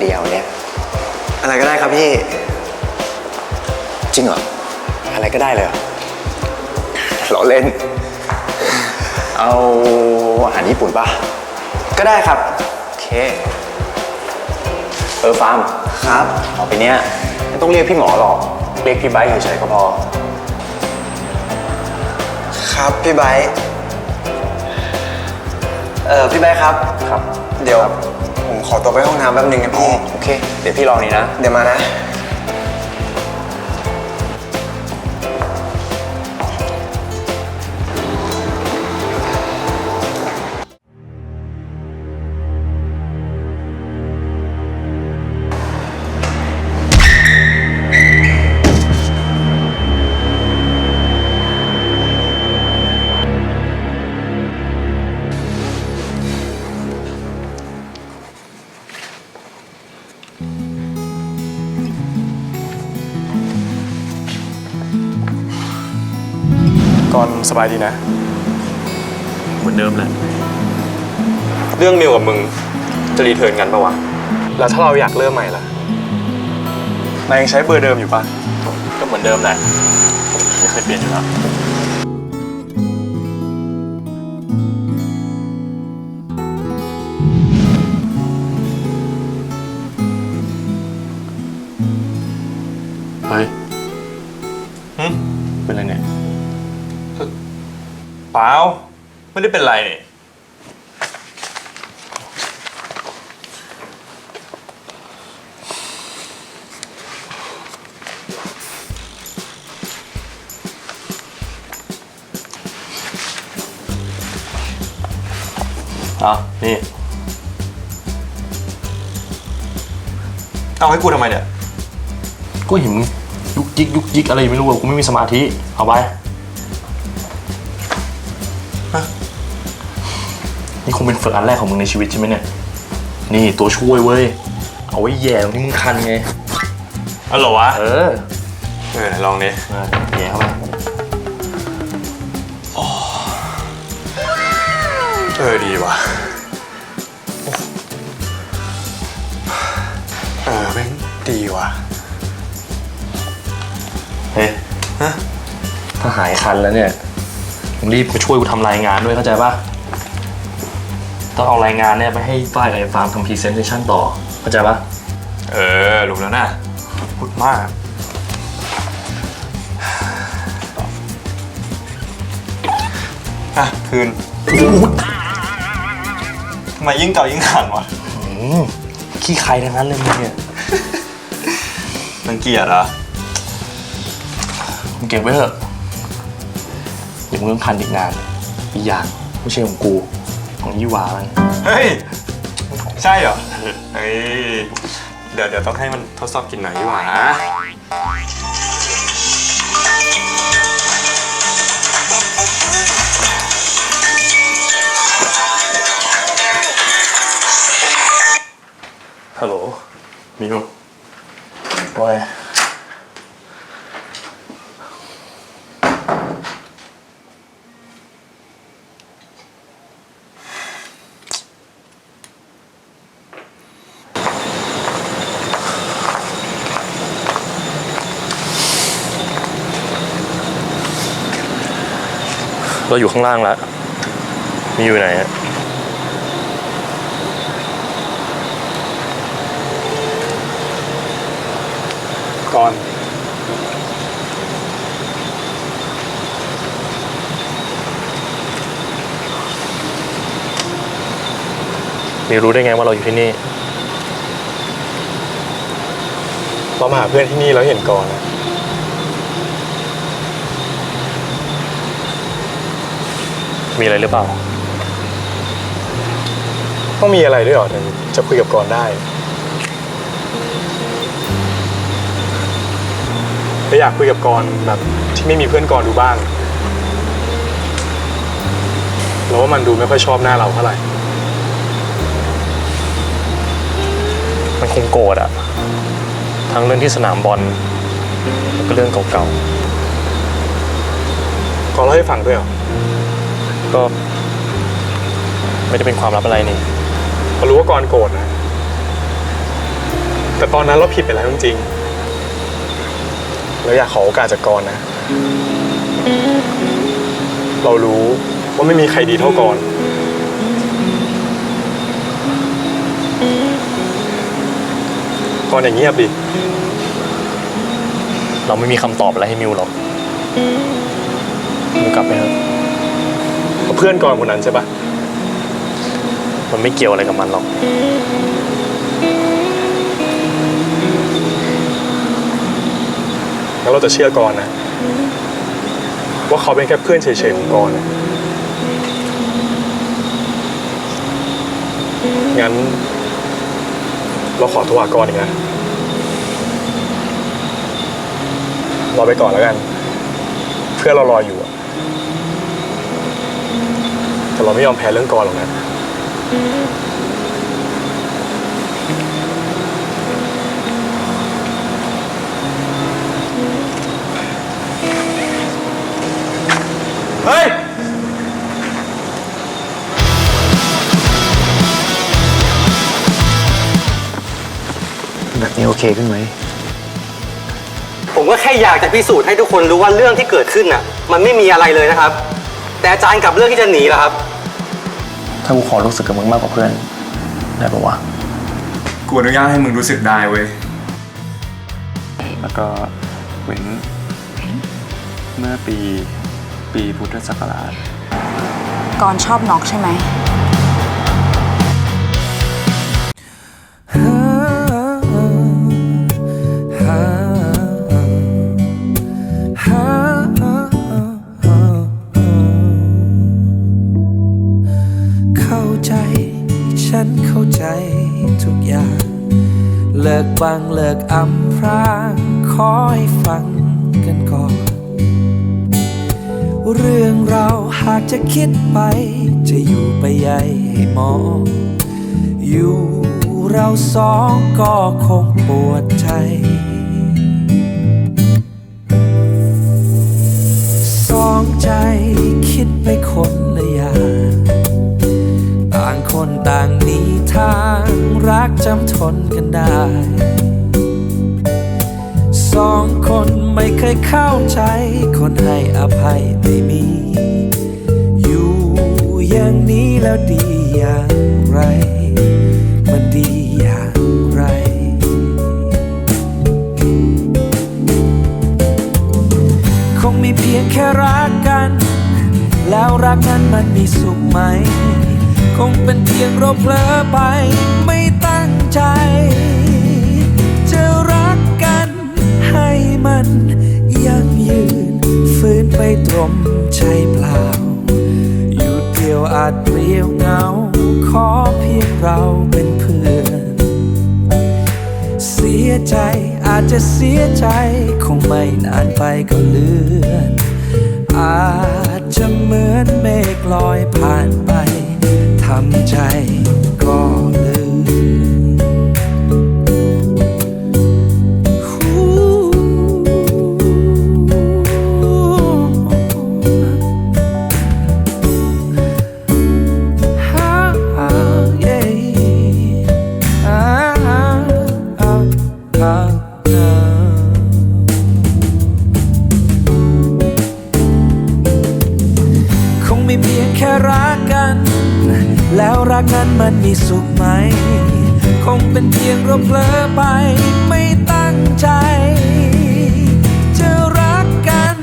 เดียวเนี่ย อะไรก็ได้ครับพี่ จริงเหรอ อะไรก็ได้เลยเหรอล้อเล่น เอาอาหารญี่ปุ่นป่ะ ก็ได้ครับ โอเค เออฟาร์มครับต่อไปเนี้ยไม่ต้องเรียกพี่หมอหรอก เรียกพี่ไบค์เฉยๆก็พอ ครับพี่ไบร์ทเออพี่ไบร์ทครับ ครับ เดี๋ยว ผมขอตัวไปห้องน้ำแป๊บนึงนะพี่ โอเค เดี๋ยวพี่รอนี้นะ เดี๋ยวมานะ สบายดีนะ เหมือนเดิมแหละ เรื่องมิวกับมึงจะรีเทิร์นกันปะวะ แล้วถ้าเราอยากเริ่มใหม่ล่ะ นายยังใช้เบอร์เดิมอยู่ปะก็เหมือนเดิมแหละ ไม่เคยเปลี่ยนอยู่แล้ว เฮ้ยหึเป็นไรเนี่ย เปล่าไม่ได้เป็นไรนี่อะนี่ เอาให้กูทำไมเนี่ย ก็เห็นมึงยุกยิกยุกยิกอะไรไม่รู้อะกูไม่มีสมาธิ เอาไป นี่คงเป็นฝึกอันแรกของมึงในชีวิตใช่ไหมเนี่ย นี่ตัวช่วยเว้ย เอาไว้แย่ตรงที่มึงคันไง อ๋อเหรอวะ เออ เออไหนลองดิมาแย่เข้าไปเออ ดีว่ะเออแม่งดีว่ะ เฮ้ยฮะ ถ้าหายคันแล้วเนี่ยมึงรีบมาช่วยกูทำรายงานด้วยเข้าใจปะ ต้องเอารายงานเนี่ยไปให้ฝ้ายกับไอ้ฟาร์มทำพรีเซนเทชันต่อ เข้าใจปะเออรู้แล้วนะพูดมาก อะ คืนทำไมยิ่งเก่ายิ่งขันวะอืมขี้ใครทั้งนั้นเลยมึงเนี่ยรังเกียจเหรอมึงเก็บไว้เถอะเดี๋ยวมึงต้องคันอีกนานอีกอย่างไม่ใช่ของกู ของยี่หวามันเฮ้ย ใช่เหรอ เฮ้ย เดี๋ยวเดี๋ยวต้องให้มันทดสอบกินหน่อยดีกว่านะฮัลโหลมิวว่าไเราอยู่ข้างล่างแล้ว มีอยู่ไหนฮะก่อนมิวรู้ได้ไงว่าเราอยู่ที่นี่ เรามาหาเพื่อนที่นี่แล้วเห็นก่อนนะ มีอะไรหรือเปล่า ต้องมีอะไรด้วยเหรอถึงจะคุยกับก่อนได้แต่อยากคุยกับกรแบบที่ไม่มีเพื่อนกรดูบ้างเราว่ามันดูไม่ค่อยชอบหน้าเราเท่าไหร่ มันคงโกรธอะทั้งเรื่องที่สนามบอลแล้วก็เรื่องเก่ากรเล่าให้ฟังด้วยเหรอๆ ก็ ไม่ได้เป็นความลับอะไรนี่เรารู้ว่ากรโกรธนะ แต่ตอนนั้นเราผิดไปแล้วจริงๆเราอยากขอโอกาสจากกรณ์นะ เรารู้ว่าไม่มีใครดีเท่ากรณ์กรณ์อย่างเงียบดิ เราไม่มีคำตอบอะไรให้มิวหรอกมิวกลับไปเถอะ เพื่อนกรณ์คนนั้นใช่ปะมันไม่เกี่ยวอะไรกับมันหรอกงั้นเราจะเชื่อกรณ์นะ ว่าเขาเป็นแค่เพื่อนเฉยๆของกรณ์นะงั้น เราขอโทรหากรณ์อีกนะรอไปก่อนแล้วกัน เพื่อนเรารออยู่อะ แต่เราไม่ยอมแพ้เรื่องกรหรอกนะ เฮ้ย แบบนี้โอเคขึ้นไหม ผมก็แค่อยากจะพิสูจน์ให้ทุกคนรู้ว่าเรื่องที่เกิดขึ้นน่ะ มันไม่มีอะไรเลยนะครับ แต่อาจารย์กลับเรื่องที่จะหนีล้วครับ ถ้ากูขอรู้สึกกับมึงมากกว่าเพื่อน ได้ปะวะ กูอนุญาตให้มึงรู้สึกได้เว้ย แล้วก็เว้นเมื่อปีปีพุทธศักราช ก่อนชอบน็อกใช่ไหม ทุกอย่าง เลิกบังเลิกอำพรางขอให้ฟังกันก่อน เรื่องเราหากจะคิดไป จะอยู่ไปใหญ่ให้มอง อยู่เราสองก็คงปวดใจสองใจ คนต่างหนีทางรักจำทนกันได้ สองคนไม่เคยเข้าใจ คนให้อภัยไม่มี อยู่อย่างนี้แล้วดีอย่างไร เป็นเพียงเราเผลอไป ไม่ตั้งใจ จะรักกันให้มันยั่งยืนฟื้นไปตรมใจเปล่า อยู่เดียวอาจเปลี่ยวเงา ขอเพียงเราเป็นเพื่อน เสียใจอาจจะเสียใจ คงไม่นานไปก็เลือนอาจจะเหมือนเมฆลอยผ่านไป ทำใจก็ แล้วรักนั้นมันมีสุขไหม คงเป็นเพียงเราเผลอไปไม่ตั้งใจ จะรักกัน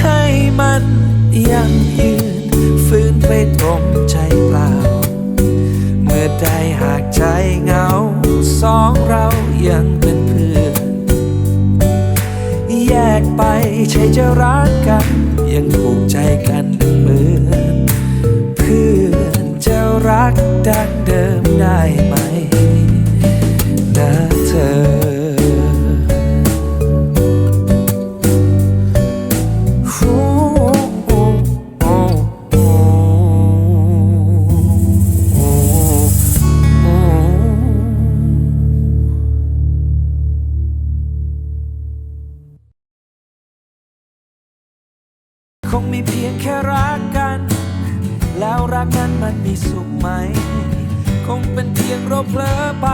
ให้มันยังยืนฟื้นไปตรงใจเปล่า เมื่อใดหากใจเหงา สองเรายังเป็นเพื่อนแยกไปใช่จะรักกัน ยังผูกใจกันเหมือน รักดังเดิมได้ไหมนะเธอ คงมีเพียงแค่รักกัน แล้วรักนั้นมันมีสุขไหม คงเป็นเพียงเราเพลอไป